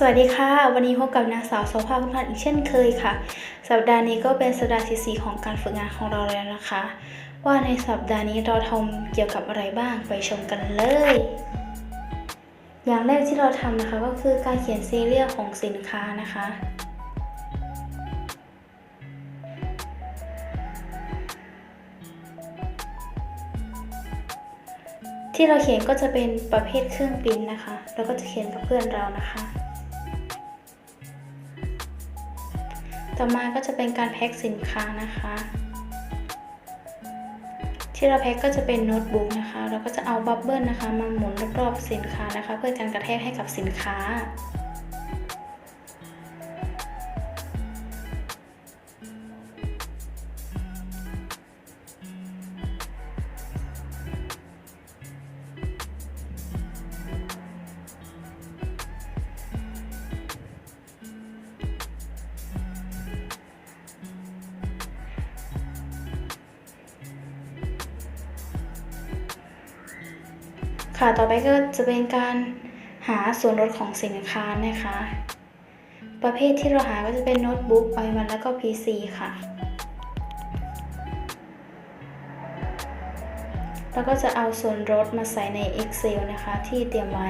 สวัสดีค่ะ วันนี้พบกับนางสาวโสภาคุณพันธ์อีกเช่นเคยค่ะ สัปดาห์นี้ก็เป็นสัปดาห์ที่สี่ของการฝึกงานของเราแล้วนะคะ ว่าในสัปดาห์นี้เราทำเกี่ยวกับอะไรบ้างไปชมกันเลย อย่างแรกที่เราทำนะคะก็คือการเขียนซีเรียลของสินค้านะคะ ที่เราเขียนก็จะเป็นประเภทเครื่องปิ้นนะคะ แล้วก็จะเขียนกับเพื่อนเรานะคะ ต่อมาก็จะเป็นการแพ็คสินค้านะคะ ที่เราแพ็คก็จะเป็นโน้ตบุ๊กนะคะ เราก็จะเอาบับเบิลนะคะมาหมุนรอบๆสินค้านะคะ เพื่อการกระแทกให้กับสินค้า ค่ะต่อไปก็จะเป็นการหาส่วนลดของสินค้านะคะ ประเภทที่เราหาก็จะเป็นโน้ตบุ๊กไอมันแล้วก็ PC ค่ะ แล้วก็จะเอาส่วนลดมาใส่ใน Excel นะคะที่เตรียมไว้